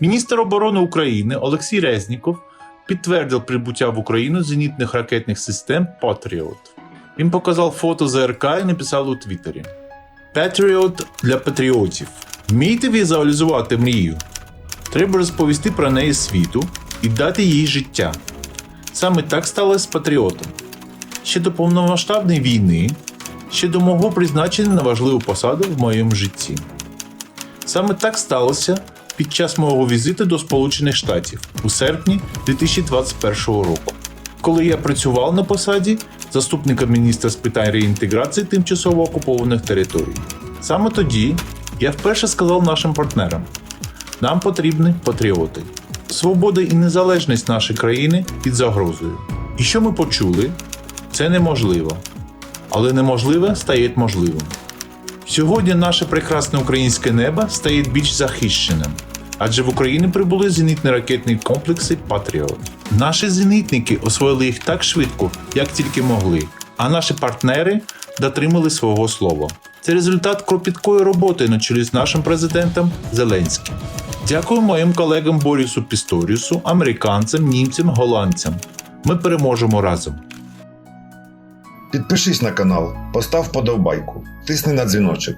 Міністр оборони України Олексій Резніков підтвердив прибуття в Україну зенітних ракетних систем Patriot. Він показав фото ЗРК і написав у Твіттері: Patriot для патріотів. Вмієте візуалізувати мрію? Треба розповісти про неї світу і дати їй життя. Саме так сталося з патріотом. Ще до повномасштабної війни, ще до мого призначення на важливу посаду в моєму житті. Саме так сталося під час мого візиту до Сполучених Штатів у серпні 2021 року, коли я працював на посаді заступника міністра з питань реінтеграції тимчасово окупованих територій. Саме тоді я вперше сказав нашим партнерам: нам потрібні патріоти. Свобода і незалежність нашої країни під загрозою. І що ми почули? Це неможливо. Але неможливе стає можливим. Сьогодні наше прекрасне українське небо стає більш захищеним, адже в Україну прибули зенітні ракетні комплекси Патріот. Наші зенітники освоїли їх так швидко, як тільки могли, а наші партнери дотримали свого слова. Це результат кропіткої роботи на чолі з нашим президентом Зеленським. Дякую моїм колегам Борісу Пісторіусу, американцям, німцям, голландцям. Ми переможемо разом. Підпишись на канал, постав подобайку, тисни на дзвіночок.